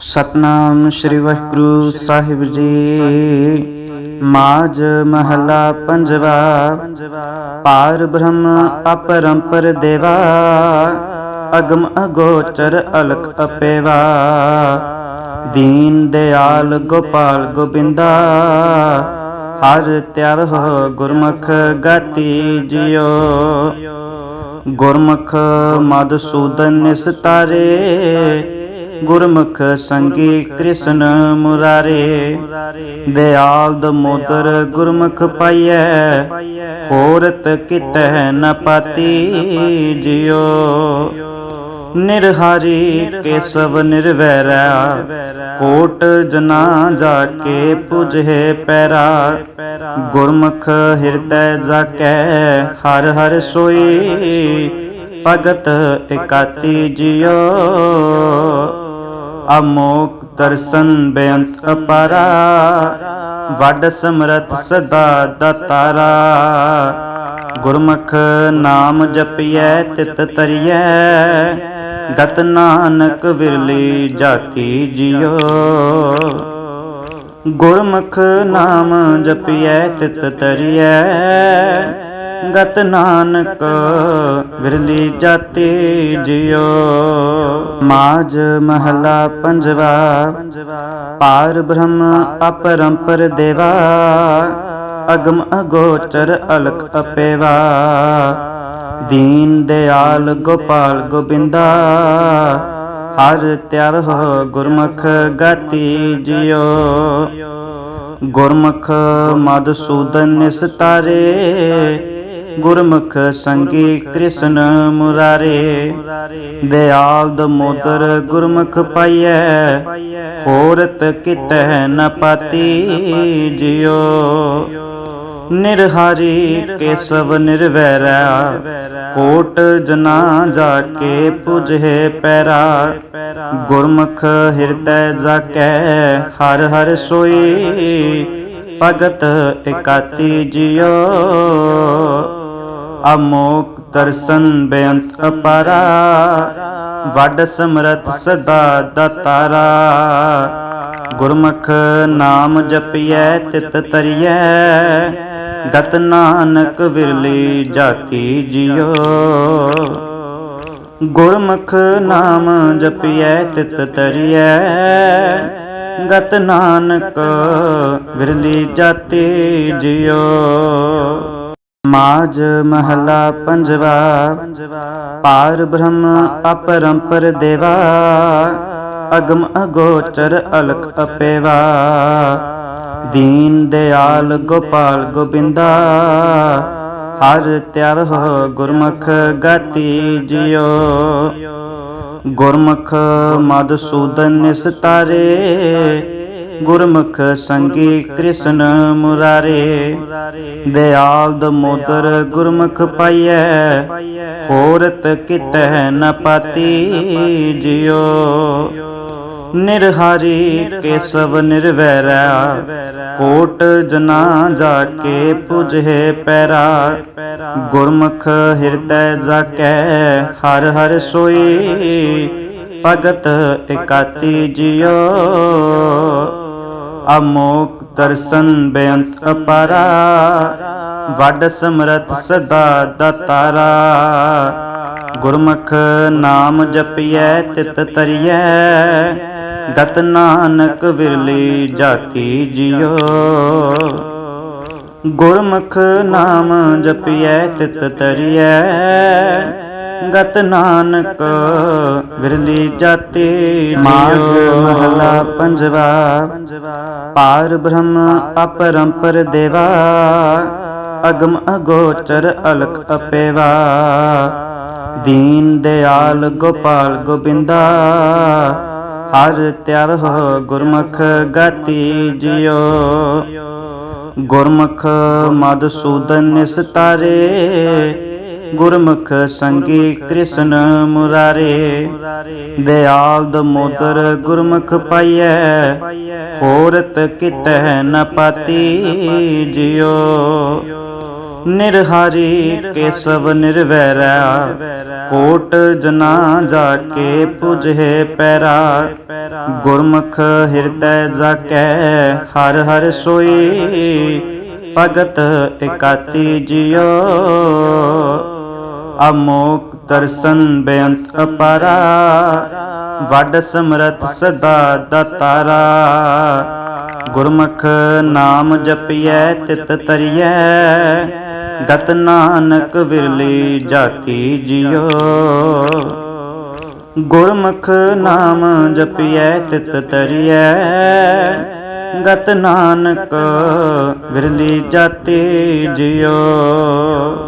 ਸਤਨਾਮ ਸ੍ਰੀ ਵਾਹਿਗੁਰੂ ਸਾਹਿਬ ਜੀ। ਮਾਜ ਮਹਲਾ ਪੰਜਵਾ। ਪਾਰ ਬ੍ਰਹਮ ਅਪਰੰਪਰ ਦੇਵਾ। ਅਗਮ ਅਗੋਚਰ ਅਲਕ ਅਪੇਵਾ। ਦੀਨ ਦਿਆਲ ਗੋਪਾਲ ਗੋਬਿੰਦਾ। ਹਰ ਤਿਆਵ ਹੋ ਗੁਰਮੁਖ ਗਾਤੀ ਜਿਓ ਗੁਰਮੁਖ ਮਦਸੂਦਨ ਨਿਸਤਾਰੇ। ਗੁਰਮੁਖ ਸੰਗੀ ਕ੍ਰਿਸ਼ਨ ਮੁਰਾਰੇ। ਦਿਆਲ ਦਮੋਦਰ ਗੁਰਮੁਖ ਪਾਈਐ। ਹੋਰਤ ਕਿਤੈ ਨ ਪਾਤੀ ਜਿਉ। ਨਿਰਹਾਰੀ ਕੇਸਵ ਨਿਰਵੈਰਾ। ਕੋਟ ਜਨਾ ਜਾ ਕੇ ਪੁਜੇ ਪੈਰਾ। ਗੁਰਮੁਖ ਹਿਰਦੈ ਜਾਕੈ। ਹਰ ਹਰ ਸੋਈ। ਭਗਤ ਇਕਾਤੀ ਜਿਉ। ਅਮੋਕ ਦਰਸ਼ਨ ਬੇਅੰਤ ਅਪਾਰਾ ਵੱਡ ਸਮਰਥ ਸਦਾ ਦਤਾਰਾ। ਗੁਰਮੁਖ ਨਾਮ ਜਪਿਐ, ਤਿਤ ਤਰੀਐ, ਗਤ ਨਾਨਕ ਵਿਰਲੀ ਜਾਤੀ ਜਿਉ। ਗੁਰਮੁਖ ਨਾਮ ਜਪਿਐ, ਤਿਤ ਤਰੀਐ, ਗਤ ਨਾਨਕ ਵਿਰਲੀ ਜਾਤੀ ਜਿਉ। ਮਾਜ ਮਹਲਾ ਪੰਜਵਾ, ਪਾਰ ਬ੍ਰਹਮ ਅਪਰੰਪਰ ਦੇਵਾ, ਅਗਮ ਅਗੋਚਰ ਅਲਕ ਅਪੇਵਾ। ਦੀਨ ਦਿਆਲ ਗੋਪਾਲ ਗੋਬਿੰਦਾ, ਹਰ ਤਿਆਵ ਹੋ ਗੁਰਮੁਖ ਗਾਤੀ ਜਿਉ। ਗੁਰਮੁਖ ਮਦਸੂਦਨ ਨਿਸਤਾਰੇ ਗੁਰਮੁਖ ਸੰਗੀ ਕ੍ਰਿਸ਼ਨ ਮੁਰਾਰੇ। ਦਿਆਲ ਦਮੋਦਰ ਗੁਰਮੁਖ ਪਾਈਐ। ਹੋਰਤ ਕਿਤੈ ਨ ਪਾਤੀ ਜਿਉ। ਨਿਰਹਾਰੀ ਕੇਸਵ ਨਿਰਵੈਰਾ। ਕੋਟ ਜਨਾ ਜਾ ਕੇ ਪੁਜੇ ਪੈਰਾ। ਗੁਰਮੁਖ ਹਿਰਦੈ ਜਾਕੈ। ਹਰ ਹਰ ਸੋਈ। ਭਗਤ ਇਕਾਤੀ ਜਿਉ। ਅਮੋਕ ਦਰਸ਼ਨ ਬੇਅੰਤ ਅਪਾਰਾ ਵੱਡ ਸਮਰਥ ਸਦਾ ਦਤਾਰਾ। ਗੁਰਮੁਖ ਨਾਮ ਜਪਿਐ ਤਿਤ ਤਰੀਐ ਗਤ ਨਾਨਕ ਵਿਰਲੀ ਜਾਤੀ ਜਿਉ। ਗੁਰਮੁਖ ਨਾਮ ਜਪਿਐ ਤਿਤ ਤਰੀਐ ਗਤ ਨਾਨਕ ਵਿਰਲੀ ਜਾਤੀ ਜਿਉ। ਮਾਜ ਮਹਲਾ ਪੰਜਵਾ, ਪਾਰ ਬ੍ਰਹਮ ਅਪਰੰਪਰ ਦੇਵਾ, ਅਗਮ ਅਗੋਚਰ ਅਲਕ ਅਪੇਵਾ। ਦੀਨ ਦਿਆਲ ਗੋਪਾਲ ਗੋਬਿੰਦਾ, ਹਰ ਤਿਆਵ ਹੋ ਗੁਰਮੁਖ ਗਾਤੀ ਜਿਓ ਗੁਰਮੁਖ ਮਦਸੂਦਨ ਨਿਸਤਾਰੇ ਗੁਰਮੁਖ ਸੰਗੀ ਕ੍ਰਿਸ਼ਨ ਮੁਰਾਰੇ। ਦਿਆਲ ਦਮੋਦਰ ਗੁਰਮੁਖ ਪਾਈਐ। ਹੋਰਤ ਕਿਤੈ ਨ ਪਾਤੀ ਜਿਉ। ਨਿਰਹਾਰੀ ਕੇਸਵ ਨਿਰਵੈਰਾ। ਕੋਟ ਜਨਾ ਜਾ ਕੇ ਪੁਜੇ ਪੈਰਾ। ਗੁਰਮੁਖ ਹਿਰਦੈ ਜਾਕੈ। ਹਰ ਹਰ ਸੋਈ। ਭਗਤ ਇਕਾਤੀ ਜਿਉ। ਅਮੋਕ ਦਰਸ਼ਨ ਬੇਅੰਤ ਅਪਾਰਾ, ਵੱਡ ਸਮਰਥ ਸਦਾ ਦਤਾਰਾ। ਗੁਰਮੁਖ ਨਾਮ ਜਪਿਐ, ਤਿਤ ਤਰੀਐ, ਗਤ ਨਾਨਕ ਵਿਰਲੀ ਜਾਤੀ ਜਿਉ। ਗੁਰਮੁਖ ਨਾਮ ਜਪਿਐ, ਤਿਤ ਤਰੀਐ ਗਤ ਨਾਨਕ, ਵਿਰਲੀ ਜਾਤੀ ਮਾਜ ਮਹਲਾ ਪੰਜਵਾ, ਪਾਰ ਬ੍ਰਹਮ ਅਪਰੰਪਰ ਦੇਵਾ, ਅਗਮ ਅਗੋਚਰ ਅਲਕ ਅਪੇਵਾ। ਦੀਨ ਦਿਆਲ ਗੋਪਾਲ ਗੋਬਿੰਦਾ, ਹਰ ਤਿਆਵ ਹੋ ਗੁਰਮੁਖ ਗਾਤੀ ਜਿਉ। ਗੁਰਮੁਖ ਮਦਸੂਦਨ ਨਿਸਤਾਰੇ ਗੁਰਮੁਖ ਸੰਗੀ ਕ੍ਰਿਸ਼ਨ ਮੁਰਾਰੇ। ਦਿਆਲ ਦਮੋਦਰ ਗੁਰਮੁਖ ਪਾਈਐ। ਹੋਰਤ ਕਿਤੈ ਨ ਪਾਤੀ ਜਿਉ। ਨਿਰਹਾਰੀ ਕੇਸਵ ਨਿਰਵੈਰਾ। ਕੋਟ ਜਨਾ ਜਾ ਕੇ ਪੁਜੇ ਪੈਰਾ। ਗੁਰਮੁਖ ਹਿਰਦੈ ਜਾਕੈ। ਹਰ ਹਰ ਸੋਈ। ਭਗਤ ਇਕਾਤੀ ਜਿਉ। ਅਮੋਕ ਦਰਸ਼ਨ ਬੇਅੰਤ ਅਪਾਰਾ ਵੱਡ ਸਮਰਥ ਸਦਾ ਦਤਾਰਾ। ਗੁਰਮੁਖ ਨਾਮ ਜਪਿਐ, ਤਿਤ ਤਰੀਐ, ਗਤ ਨਾਨਕ ਵਿਰਲੀ ਜਾਤੀ ਜਿਉ। ਗੁਰਮੁਖ ਨਾਮ ਜਪਿਐ, ਤਿਤ ਤਰੀਐ, ਗਤ ਨਾਨਕ ਵਿਰਲੀ ਜਾਤੀ ਜਿਉ।